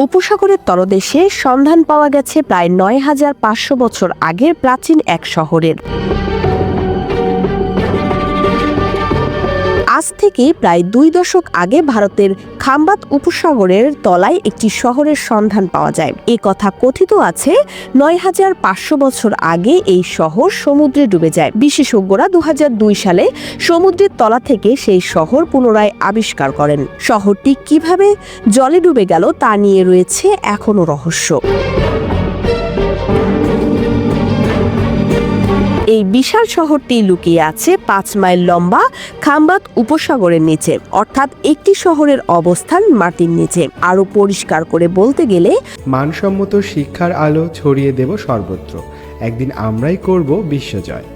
উপসাগরের তরদেশে সন্ধান পাওয়া গেছে প্রায় নয় হাজার পাঁচশো বছর আগের প্রাচীন এক শহরের। আজ থেকে প্রায় দুই দশক আগে ভারতের খাম্বাত উপসাগরের তলায় একটি শহরের সন্ধান পাওয়া যায়। এ কথা কথিত আছে নয় হাজার পাঁচশো বছর আগে এই শহর সমুদ্রে ডুবে যায়। বিশেষজ্ঞরা দু হাজার দুই সালে সমুদ্রের তলা থেকে সেই শহর পুনরায় আবিষ্কার করেন। শহরটি কীভাবে জলে ডুবে গেল তা নিয়ে রয়েছে এখনও রহস্য। এই বিশাল শহরটি লুকিয়ে আছে পাঁচ মাইল লম্বা খাম্বাত উপসাগরের নিচে অর্থাৎ একটি শহরের অবস্থান মাটির নিচে। আরও পরিষ্কার করে বলতে গেলে মানসম্মত শিক্ষার আলো ছড়িয়ে দেব সর্বত্র। একদিন আমরাই করব বিশ্বজয়।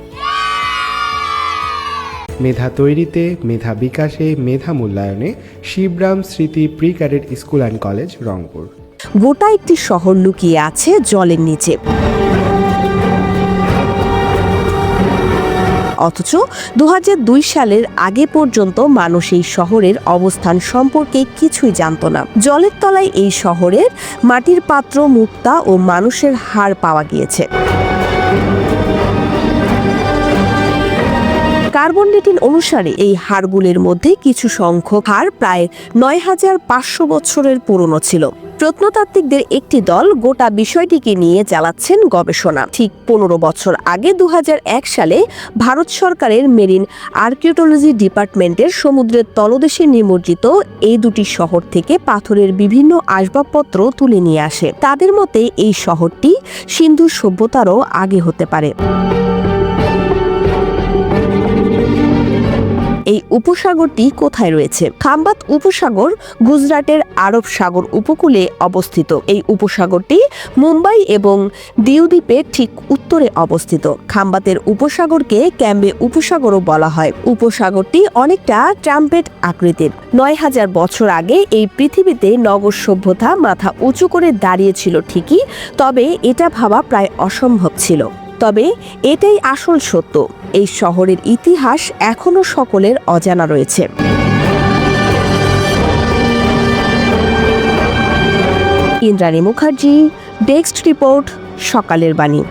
মেধা তৈরিতে মেধা বিকাশে মেধা মূল্যায়নে Shibram Smriti pre cadet school and college Rangpur. গোটা একটি শহর লুকিয়ে আছে জলের নিচে। অথচ দু হাজার দুই সালের আগে পর্যন্ত মানুষ এই শহরের অবস্থান সম্পর্কে কিছুই জানত না। জলের তলায় এই শহরের মাটির পাত্র মুক্তা ও মানুষের হাড় পাওয়া গিয়েছে। কার্বন ডেটিং অনুসারে এই হাড়গুলির মধ্যে কিছু সংখ্যক হাড় প্রায় নয় হাজার পাঁচশো বছরের পুরনো ছিল। প্রত্নতাত্ত্বিকদের একটি দল গোটা বিষয়টিকে নিয়ে চালাচ্ছেন গবেষণা। ঠিক পনেরো বছর আগে দু হাজার এক সালে ভারত সরকারের মেরিন আর্কিওটোলজি ডিপার্টমেন্টের সমুদ্রের তলদেশে নিমজ্জিত এই দুটি শহর থেকে পাথরের বিভিন্ন আসবাবপত্র তুলে নিয়ে আসে। তাদের মতে এই শহরটি সিন্ধু সভ্যতারও আগে হতে পারে। এই উপসাগরটি কোথায় রয়েছে? খাম্বাত উপসাগর গুজরাটের আরব সাগর উপকূলে অবস্থিত। এই উপসাগরটি মুম্বাই এবং দিউদ্বীপের ঠিক উত্তরে অবস্থিত। খাম্বাতের উপসাগরকে ক্যাম্বে উপসাগরও বলা হয়। উপসাগরটি অনেকটা ট্রাম্পেট আকৃতির। নয় হাজার বছর আগে এই পৃথিবীতে নগর সভ্যতা মাথা উঁচু করে দাঁড়িয়েছিল ঠিকই, তবে এটা ভাবা প্রায় অসম্ভব ছিল। তবে এটাই আসল সত্য। এই শহরের ইতিহাস এখনও সকলের অজানা রয়েছে। ইন্দ্রাণী মুখার্জি, ডেস্ক রিপোর্ট, সকালের বাণী।